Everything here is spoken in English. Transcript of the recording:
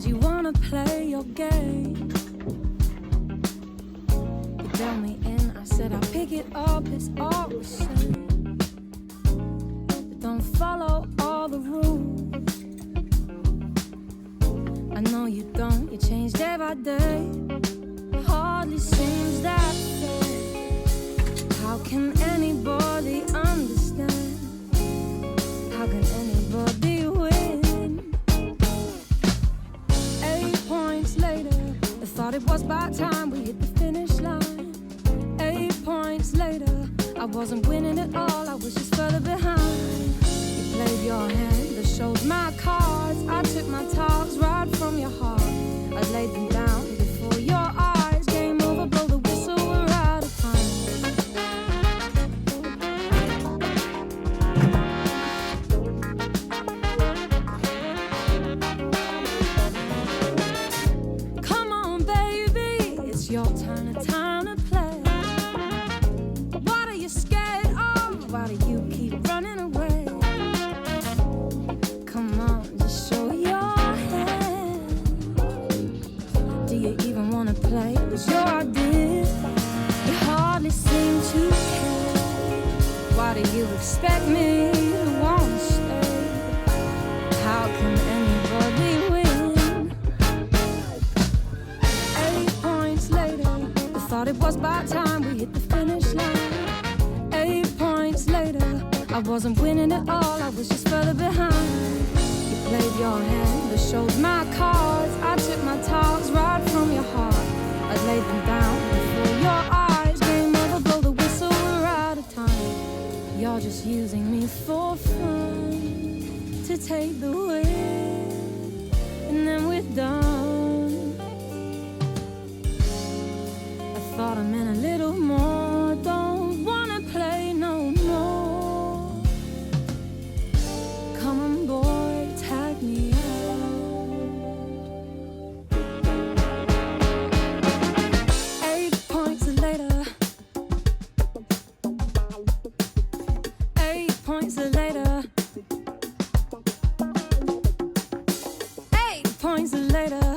said you wanna play your game. You tell me in, I said I'll pick it up, it's all the same. But don't follow all the rules. I know you don't, you change day by day. Hardly seems that fair. How can anybody understand? How can thought it was about time we hit the finish line. Eight points later, I wasn't winning at all, I was just further behind. Your turn, a time to play. What are you scared of? Why do you keep running away? Come on, just show your hand. Do you even wanna play? It your idea. You hardly seem to care. Why do you expect me thought it was about time we hit the finish line. Eight points later, I wasn't winning at all, I was just further behind. You played your hand, I showed my cards. I took my talks right from your heart. I laid them down before your eyes. Game over, blow the whistle, we're out of time. You're just using me for fun to take the win, and then we're done. thought I meant a little more. Don't wanna play no more. Come on, boy, tag me out. Eight points later. Eight points later. Eight points later.